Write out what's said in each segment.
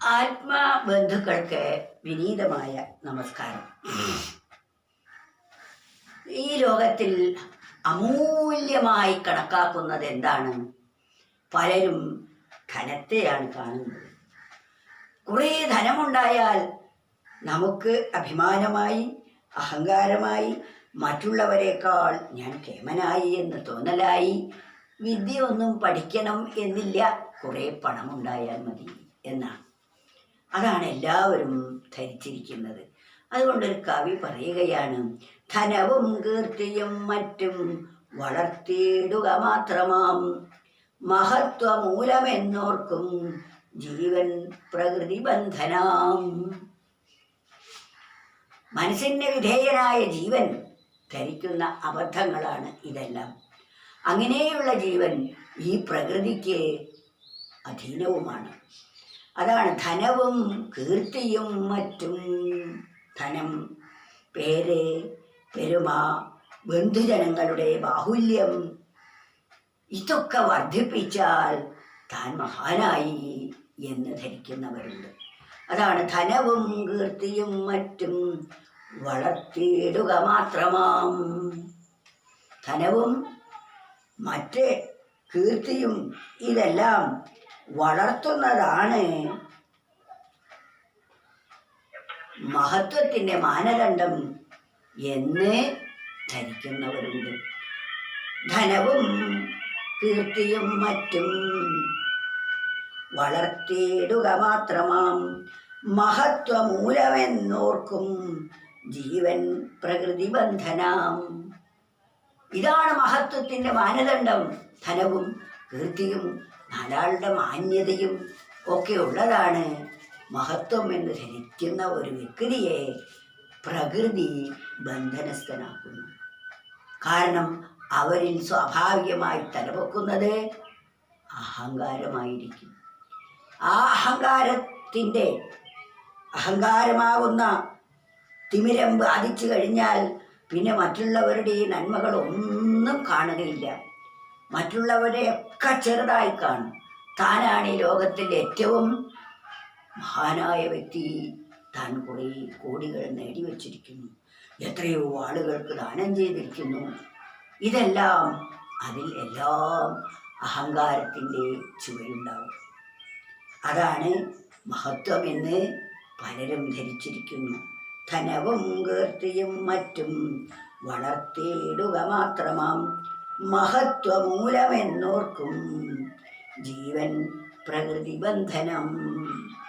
ആത്മബന്ധുക്കൾക്ക് വിനീതമായ നമസ്കാരം. ഈ ലോകത്തിൽ അമൂല്യമായി കണക്കാക്കുന്നത് എന്താണ്? പലരും ധനത്തെയാണ് കാണുന്നത്. കുറേ ധനമുണ്ടായാൽ നമുക്ക് അഭിമാനമായി അഹങ്കാരമായി മറ്റുള്ളവരെക്കാൾ ഞാൻ കേമനായി എന്ന് തോന്നലായി വിദ്യ ഒന്നും പഠിക്കണം എന്നില്ല കുറേ പണമുണ്ടായാൽ മതി എന്നാണ്. അതാണ് എല്ലാവരും ധരിച്ചിരിക്കുന്നത്. അതുകൊണ്ടൊരു കവി പറയുകയാണ് ധനവും കീർത്തിയും മറ്റും വളർത്തിയിടുക മാത്രമാം. മഹത്വമൂലമെന്നോർക്കും ജീവൻ പ്രകൃതി ബന്ധനാം മനസ്സിന് വിധേയനായ ജീവൻ ധരിക്കുന്ന അബദ്ധങ്ങളാണ് ഇതെല്ലാം. അങ്ങനെയുള്ള ജീവൻ ഈ പ്രകൃതിക്ക് അധീനവുമാണ്. അതാണ് ധനവും കീർത്തിയും മറ്റും. ധനം പേര് പെരുമ ബന്ധുജനങ്ങളുടെ ബാഹുല്യം. ഇതൊക്കെ വർദ്ധിപ്പിച്ചാൽ താൻ മഹാനായി എന്ന് ധരിക്കുന്നവരുണ്ട്. അതാണ് ധനവും കീർത്തിയും മറ്റും വളർത്തിയിടുക മാത്രമാം. ധനവും മറ്റ് കീർത്തിയും ഇതെല്ലാം വളർത്തുന്നതാണ് മഹത്വത്തിന്റെ മാനദണ്ഡം എന്ന് ധരിക്കുന്നവരുണ്ട്. ധനവും കീർത്തിയും മറ്റും വളർത്തിയിടുക മാത്രമാം മഹത്വമൂലമെന്നോർക്കും ജീവൻ പ്രകൃതി ബന്ധനാം. ഇതാണ് മഹത്വത്തിന്റെ മാനദണ്ഡം. ധനവും കീർത്തിയും നാലാളുടെ മാന്യതയും ഒക്കെ ഉള്ളതാണ്. മഹത്വം എന്ന് ധരിക്കുന്ന ഒരു വ്യക്തിയെ പ്രകൃതി ബന്ധനസ്ഥനാക്കുന്നു. കാരണം അവരിൽ സ്വാഭാവികമായി തലപൊക്കുന്നത് അഹങ്കാരമായിരിക്കും. ആ അഹങ്കാരത്തിന്റെ അഹങ്കാരമാകുന്ന തിമിരം ബാധിച്ചു കഴിഞ്ഞാൽ പിന്നെ മറ്റുള്ളവരുടെ ഈ നന്മകളൊന്നും കാണുകയില്ല. മറ്റുള്ളവരെയൊക്കെ ചെറുതായി കാണും. താനാണ് ഈ ലോകത്തിൽ ഏറ്റവും മഹാനായ വ്യക്തി. താൻ കുറേ കോടികൾ നേടിവെച്ചിരിക്കുന്നു എത്രയോ ആളുകൾക്ക് ദാനം ചെയ്തിരിക്കുന്നു. ഇതെല്ലാം അതിൽ എല്ലാം അഹങ്കാരത്തിന്റെ ചുവയുണ്ടാവും അതാണ് മഹത്വമെന്ന് പലരും ധരിച്ചിരിക്കുന്നു. ധനവും കീർത്തിയും മറ്റും വളർത്തിയിടുക മാത്രമാം മഹത്വമൂലമെന്നോർക്കും ജീവൻ പ്രകൃതി ബന്ധനം.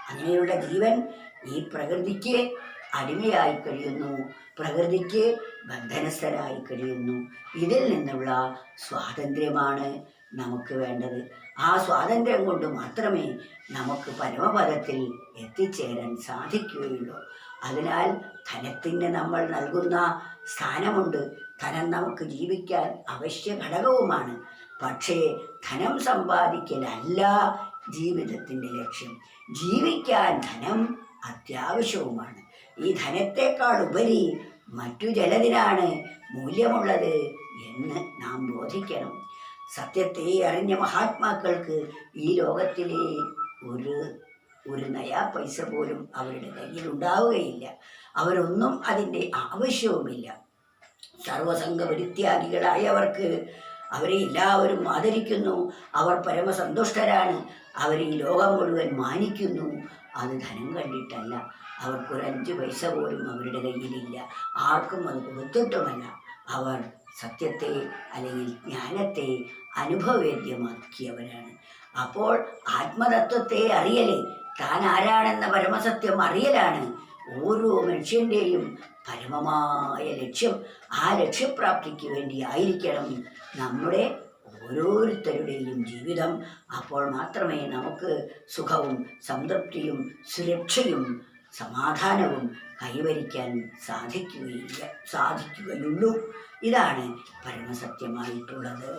അങ്ങനെയുള്ള ജീവൻ ഈ പ്രകൃതിക്ക് അടിമയായി കഴിയുന്നു. പ്രകൃതിക്ക് ബന്ധനസ്ഥരായി കഴിയുന്നു. ഇതിൽ നിന്നുള്ള സ്വാതന്ത്ര്യമാണ് നമുക്ക് വേണ്ടത്. ആ സ്വാതന്ത്ര്യം കൊണ്ട് മാത്രമേ നമുക്ക് പരമപദത്തിൽ എത്തിച്ചേരാൻ സാധിക്കുകയുള്ളൂ. അതിനാൽ ധനത്തിന് നമ്മൾ നൽകുന്ന സ്ഥാനമുണ്ട്. ധനം നമുക്ക് ജീവിക്കാൻ അവശ്യ ഘടകവുമാണ്. പക്ഷേ ധനം സമ്പാദിക്കലല്ല ജീവിതത്തിന്റെ ലക്ഷ്യം. ജീവിക്കാൻ ധനം അത്യാവശ്യവുമാണ്. ഈ ധനത്തെക്കാൾ ഉപരി മറ്റു ചിലതിനാണ് മൂല്യമുള്ളത് എന്ന് നാം ബോധിക്കണം. സത്യത്തെ അറിഞ്ഞ മഹാത്മാക്കൾക്ക് ഈ ലോകത്തിലെ ഒരു ഒരു നയാ പൈസ പോലും അവരുടെ കയ്യിൽ ഉണ്ടാവുകയില്ല. അവരൊന്നും അതിന്റെ ആവശ്യവുമില്ല. സർവസംഘ പരിത്യാഗികളായവർക്ക് അവരെ എല്ലാവരും ആദരിക്കുന്നു. അവർ പരമസന്തുഷ്ടരാണ്. അവരെ ഈ ലോകം മുഴുവൻ മാനിക്കുന്നു. അത് ധനം കണ്ടിട്ടല്ല. അവർക്കൊരു അഞ്ച് പൈസ പോലും അവരുടെ കയ്യിലില്ല. ആർക്കും അത് കൊടുത്തിട്ടുമല്ല. അവർ സത്യത്തെ അല്ലെങ്കിൽ ജ്ഞാനത്തെ അനുഭവവേദ്യമാക്കിയവരാണ്. അപ്പോൾ ആത്മതത്വത്തെ അറിയലേ. താൻ ആരാണെന്ന പരമസത്യം അറിയലാണ്. ഓരോ മനുഷ്യന്റെയും പരമമായ ലക്ഷ്യം ആ ലക്ഷ്യപ്രാപ്തിക്ക് വേണ്ടി ആയിരിക്കണം നമ്മുടെ ഓരോരുത്തരുടെയും ജീവിതം. അപ്പോൾ മാത്രമേ നമുക്ക് സുഖവും സംതൃപ്തിയും സുരക്ഷയും സമാധാനവും കൈവരിക്കാൻ സാധിക്കുകയില്ല സാധിക്കുകയുള്ളൂ. ഇതാണ് പരമസത്യമായിട്ടുള്ളത്.